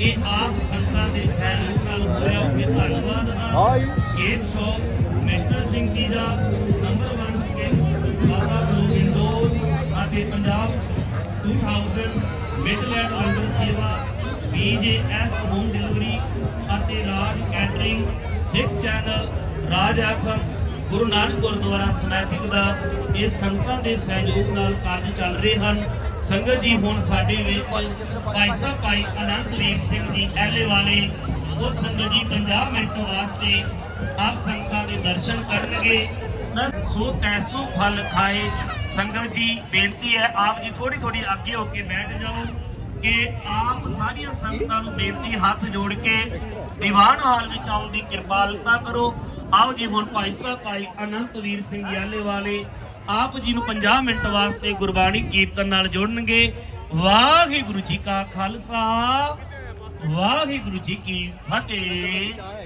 ਇਹ ਆਪ ਸੰਤਾਂ ਦੇ ਸਹਿਯੋਗ ਨਾਲ ਹੋਇਆ ਹੋਵੇ ਧੰਨਵਾਦ ਹਾਂ game shop mister Singh ji ਦਾ ਨੰਬਰ 1 ਸਕੇਪ ਬਾਬਾ ਵਿੰਡੋਜ਼ ਅਤੇ ਪੰਜਾਬ 2000 ਮਿਡਲੈਂਡ ਲੰਡਨ ਸੇਵਾ BJS ਹੋਮ ਡਿਲੀਵਰੀ ਅਤੇ Raj catering Sikh channel Raj FM Guru Nanak Gurdwara Smethwick ਦਾ ਇਹ ਸੰਗਤਾਂ ਦੇ ਸਹਿਯੋਗ ਨਾਲ ਕਾਰਜ ਚੱਲ ਰਹੇ ਹਨ। ਸੰਗਤ ਜੀ, ਹੁਣ ਸਾਡੇ ਵਿੱਚ ਭਾਈ ਸਾਹਿਬ, ਭਾਈ ਅਨੰਤਵੀਰ ਸਿੰਘ ਜੀ ਐਲੇ ਵਾਲੇ, ਉਹ ਸੰਗਤ ਜੀ 50 ਮਿੰਟ ਵਾਸਤੇ ਆਪ ਸੰਗਤਾਂ ਦੇ ਦਰਸ਼ਨ ਕਰਨਗੇ। ਸੋ ਤੈਸੋ ਫਲ ਖਾਏ। ਸੰਗਤ ਜੀ, ਬੇਨਤੀ ਹੈ, ਆਪ ਜੀ ਥੋੜੀ ਥੋੜੀ ਅੱਗੇ ਹੋ ਕੇ ਬੈਠ ਜਾਓ। ਕਿ ਆਪ ਸਾਰੀਆਂ ਸੰਗਤਾਂ ਨੂੰ ਬੇਨਤੀ ਹੱਥ ਜੋੜ ਕੇ ਦੀਵਾਨ ਹਾਲ ਵਿੱਚ ਆਉਣ ਦੀ ਕਿਰਪਾਲਤਾ ਕਰੋ। ਆਓ ਜੀ ਹੁਣ ਭਾਈ ਸਾਹਿਬ, ਭਾਈ ਅਨੰਤਵੀਰ ਸਿੰਘ ਯਾਲੇ ਵਾਲੇ, ਆਪ ਜੀ ਨੂੰ 50 ਮਿੰਟ ਵਾਸਤੇ ਗੁਰਬਾਣੀ ਕੀਰਤਨ ਨਾਲ ਜੋੜਨਗੇ। ਵਾਹਿਗੁਰੂ ਜੀ ਕਾ ਖਾਲਸਾ, ਵਾਹਿਗੁਰੂ ਜੀ ਕੀ ਫਤਿਹ।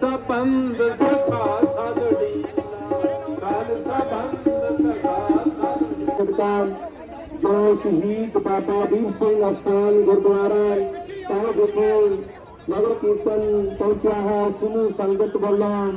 ਸਬੰਧ ਸਖਾ ਸਦੜੀ ਕਾਲ ਸਬੰਧ ਸਖਾ ਸਦੜੀ ਜੋ ਸ਼ਹੀਦ ਬਾਬਾ ਵੀਰ ਸਿੰਘ ਅਸਥਾਨ ਗੁਰਦੁਆਰਾ ਸਾਹਿਬ ਵਿਖੇ ਨਗਰ ਕੀਰਤਨ ਪਹੁੰਚਿਆ ਹੈ ਸਮੂਹ ਸੰਗਤ ਵੱਲੋਂ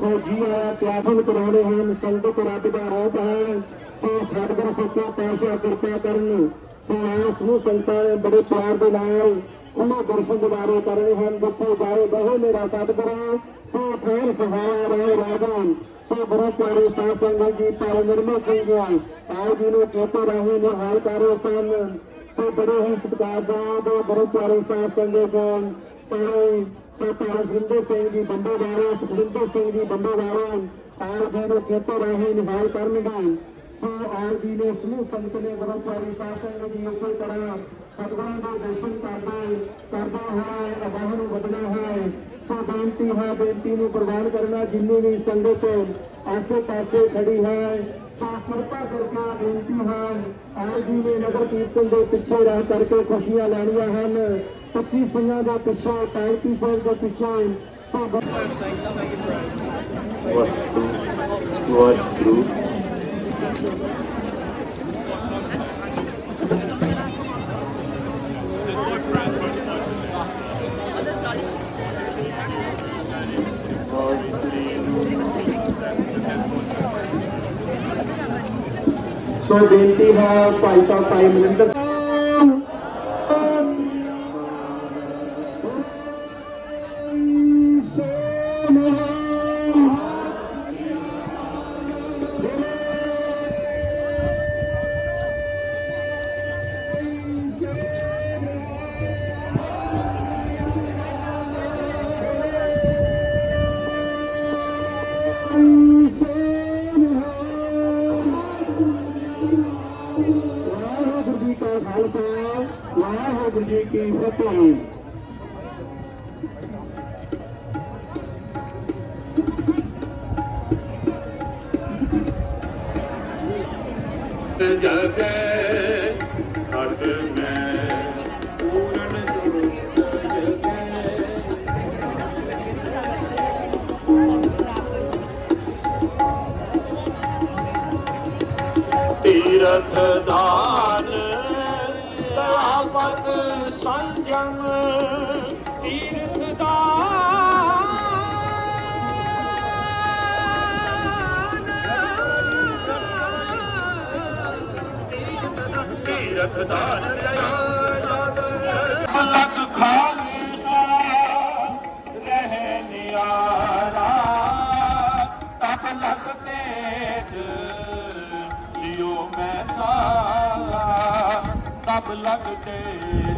ਸੋ ਜੀ ਆਇਆ ਪਿਆਸਨ ਕਰਾਉਣੇ ਹਨ, ਸੰਗਤ ਰੱਬ ਦਾ ਰੋਪ ਹੈ, ਸੋ ਸਤਿਗੁਰ ਸੱਚਾ ਪਾਤਸ਼ਾਹ ਕਿਰਪਾ ਕਰਨ ਸੋ ਆਇਆ ਸਮੂਹ ਸੰਗਤਾਂ ਨੇ ਬੜੇ ਪਿਆਰ ਦੇ ਨਾਲ ਉਹਨਾਂ ਦਰਸ਼ਨ ਦਿਦਾਰੇ ਕਰਨੇ ਹਨ, ਜਿੱਥੇ ਜਾਏ ਬਹੁ ਮੇਰਾ ਸਤਿਗੁਰੂ, ਸੋ ਫੇਰ ਸਹਾਇਆ ਰਹੇ ਰਾਜਾਨ ਸੋ ਬੜੇ ਪਿਆਰੇ ਸਾਧ ਸੰਗਤ ਜੀ ਪਰ ਨਿਰਮਲ ਸਿੰਘ ਜੀ ਆਓ ਜੀ ਨੂੰ ਚੇਤੇ ਰਾਹੀਂ ਨਿਹਾਲ ਕਰ ਸਨ। ਸੋ ਬੜੇ ਹੀ ਸਤਿਕਾਰਯੋਗ ਬੜੇ ਪਿਆਰੇ ਸਾਧ ਸੰਗਤ ਜੀ ਪਰ ਸੋ ਭਾਰਤ ਸੁਰਿੰਦਰ ਸਿੰਘ ਜੀ ਬੰਦੇ ਵਾਲੇ ਸੁਖਵਿੰਦਰ ਸਿੰਘ ਜੀ ਬੰਦੇ ਵਾਲੇ ਆਓ ਜੀ ਨੂੰ ਚੇਤੇ ਰਾਹੀਂ ਨਿਹਾਲ ਕਰਨਗੇ। ਸੋ ਆਪ ਜੀ ਨੇ ਸਮੂਹ ਸੰਗਤ ਨੇ ਬੜਾ ਪਿਆਰੀ ਸਾਧ ਸੰਗਤ ਜੀ ਉਸੇ ਤਰ੍ਹਾਂ ਸਤਿਗੁਰਾਂ ਦੇ ਦਰਸ਼ਨ ਕਰਦੇ ਕਰਦਾ ਹੋਇਆ ਅਬਾਹ ਨੂੰ ਵਧਣਾ ਹੈ ਸੋ ਬੇਨਤੀ ਹੈ ਬੇਨਤੀ ਨੂੰ ਪ੍ਰਵਾਨ ਕਰਨਾ ਜਿੰਨੀ ਵੀ ਸੰਗਤ ਆਸੇ ਪਾਸੇ ਖੜੀ ਹੈ ਸੋ ਕਿਰਪਾ ਕਰਕੇ ਬੇਨਤੀ ਹੈ ਆਪ ਜੀ ਨੇ ਨਗਰ ਕੀਰਤਨ ਦੇ ਪਿੱਛੇ ਰਹਿ ਕਰਕੇ ਖੁਸ਼ੀਆਂ ਲੈਣੀਆਂ ਹਨ 25 ਸਿੰਘਾਂ ਦੇ ਪਿੱਛੇ 35 ਸਿੰਘ ਦੇ ਪਿੱਛੇ ਸੋ ਵਾਹਿਗੁਰੂ ਸੋ ਬੇਨਤੀ ਹੈ ਭਾਈ ਸਾਹਿਬ ਭਾਈ ਮਨਿੰਦਰ ਜਗੈ ਛੱਡ ਮੈਂ ਪੂਰਨ ਤੀਰਥ ਤੀਰਥ ਦਾਨ ਮਲਕ ਖਾਲਸਾ ਰਹਿ ਨਿਆਰਾ ਤਪ ਲਖ ਤੇਜ ਲਿਓ ਮੈਂ ਸਾਲਾ ਤਪ ਲਖ ਤੇਜ।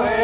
对。